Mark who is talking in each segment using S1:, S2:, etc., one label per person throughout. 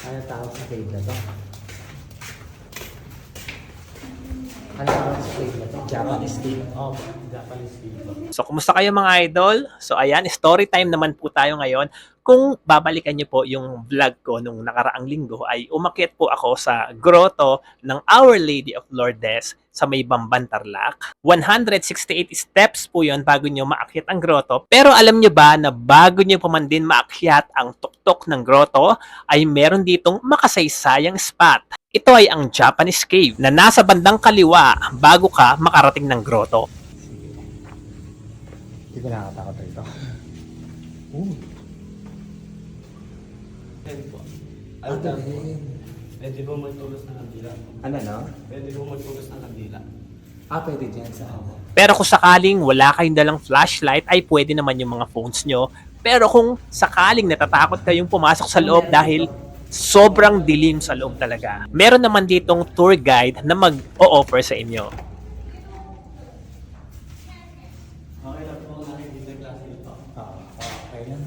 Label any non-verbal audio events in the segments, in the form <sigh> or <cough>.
S1: Ano tawag sa cave na to? Tawag sa cave na to? Japanese cave.
S2: Oh, Japanese people.
S3: So, kumusta kayo mga idol? So, ayan, story time naman po tayo ngayon. Kung babalikan niyo po yung vlog ko nung nakaraang linggo, ay umakyat po ako sa grotto ng Our Lady of Lourdes sa may Bamban, Tarlac. 168 steps po yon bago niyo maakyat ang grotto. Pero alam niyo ba na bago niyo pa man din maakyat ang tuktok ng grotto, ay meron ditong makasaysayang spot. Ito ay ang Japanese cave na nasa bandang kaliwa bago ka makarating ng grotto.
S1: Hindi ko nakakatakot rito. Ooh.
S2: Pwede po.
S1: Ano
S2: Ano Pwede po magtulos ng kandila.
S1: Ano no?
S2: Pwede po magtulos ng kandila.
S1: Ah, pwede dyan sa ano.
S3: Pero kung sakaling wala kayong dalang flashlight, ay pwede naman yung mga phones nyo. Pero kung sakaling natatakot kayong pumasok sa loob dahil sobrang dilim sa loob talaga, meron naman ditong tour guide na mag-o-offer sa inyo.
S2: Okay lang po kung nakikita yung klase ito.
S1: Ah, okay lang.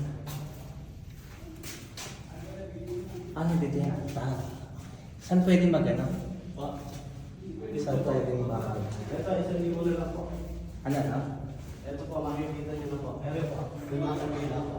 S1: Ano dito yan? Ah. Saan pwede mag ano? Saan pwede mag...
S2: Ito, isang libo na lang po.
S1: Ano no?
S2: Ito po, makikita niyo na po. Ere po, yung mga kandila po.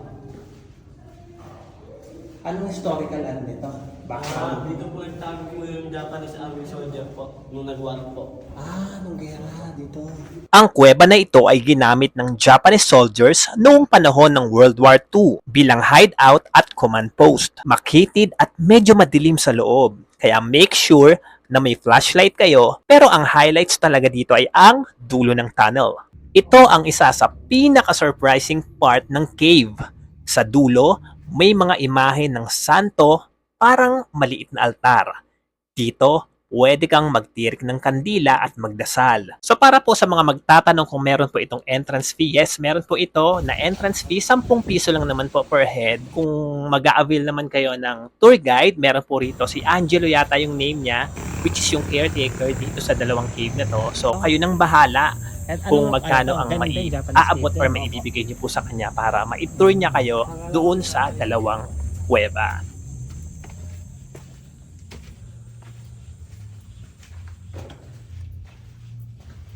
S1: Anong historical ano nito?
S2: Ah,
S1: Background?
S2: dito po nagtago po yung Japanese Army soldier po. Nung nag-war po.
S1: Ah, nung gera dito.
S3: Ang kuweba na ito ay ginamit ng Japanese soldiers noong panahon ng World War II bilang hideout at command post. Makitid at medyo madilim sa loob. Kaya make sure na may flashlight kayo pero ang highlights talaga dito ay ang dulo ng tunnel. Ito ang isa sa pinaka-surprising part ng cave. Sa dulo, may mga imahe ng santo parang maliit na altar. Dito, pwede kang magtirik ng kandila at magdasal. So para po sa mga magtatanong kung meron po itong entrance fee, yes, meron po ito na entrance fee, 10 piso lang naman po per head. Kung mag avail naman kayo ng tour guide, meron po rito si Angelo yata yung name niya, which is yung caretaker dito sa dalawang cave na to. So kayo nang bahala
S1: At
S3: kung magkano ang mai aabot or maibibigay niyo po sa kanya para ma-tour niya kayo doon sa dalawang kuweba.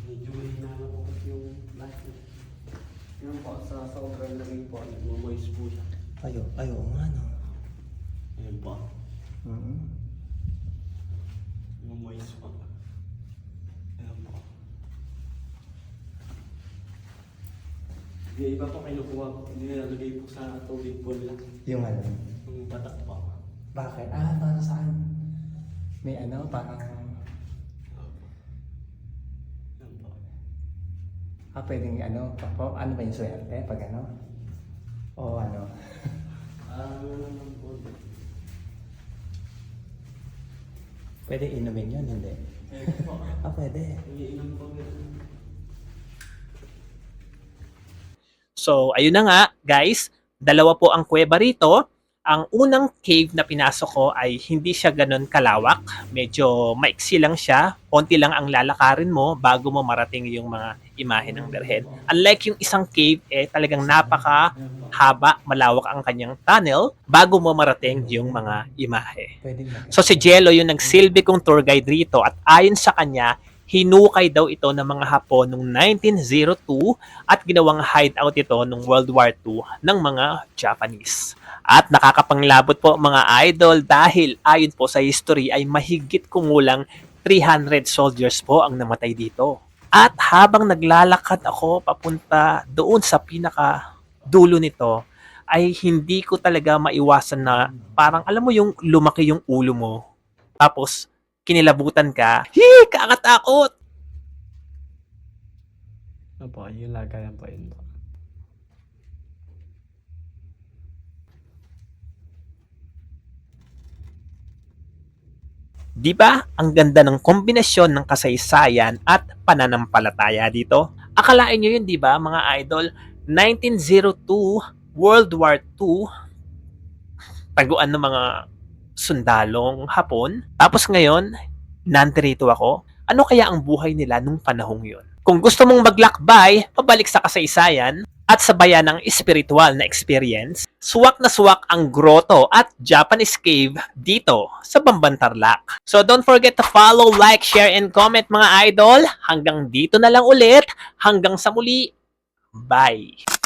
S2: Medyo mahina na po plastic. Yan po, sa sobrang lamig po, nagmo-moist po siya.
S1: Ayo, ayo nga no.
S2: Ayan po.
S1: Mm-hmm.
S2: Nagmo-moist po. Ayan po. Yung iba po kinukuha nilalagay po sa tubig po nila.
S1: Yung ano?
S2: Yung batak po.
S1: Bakit? Ah, para saan? May ano, parang...
S2: Ayan po.
S1: Ah, pwedeng ano, pa, pa- ano ba yung swerte? Pag ano? O ano?
S2: Ah, <laughs> po.
S1: Pwede inumin yun, hindi? Ah, pwede.
S2: Iinom po.
S3: So, ayun na nga, guys. Dalawa po ang kuweba rito. Ang unang cave na pinasok ko ay hindi siya ganun kalawak. Medyo maiksi lang siya. Konti lang ang lalakarin mo bago mo marating yung mga imahe ng Berhen. Unlike yung isang cave, eh talagang napaka haba, malawak ang kanyang tunnel bago mo marating yung mga imahe. So si Jello yung nagsilbi kong tour guide rito at ayon sa kanya, hinukay daw ito ng mga Hapon noong 1902 at ginawang hideout ito noong World War II ng mga Japanese. At nakakapanglabot po mga idol dahil ayon po sa history ay mahigit kumulang 300 soldiers po ang namatay dito. At habang naglalakad ako papunta doon sa pinaka dulo nito, ay hindi ko talaga maiwasan na parang alam mo yung lumaki yung ulo mo. Tapos kinilabutan ka. Hi, kakatakot.
S2: Ano po, yung lagayan po yun po.
S3: Di ba? Ang ganda ng kombinasyon ng kasaysayan at pananampalataya dito. Akalain nyo yun, di ba, mga idol? 1902, World War II, taguan ng mga sundalong Hapon. Tapos ngayon, nandirito ako. Ano kaya ang buhay nila nung panahong yun? Kung gusto mong maglakbay, pabalik sa kasaysayan, at sabayan ng espiritual na experience, suwak na suwak ang grotto at Japanese cave dito sa Bambantarlac. So don't forget to follow, like, share, and comment mga idol. Hanggang dito na lang ulit. Hanggang sa muli. Bye!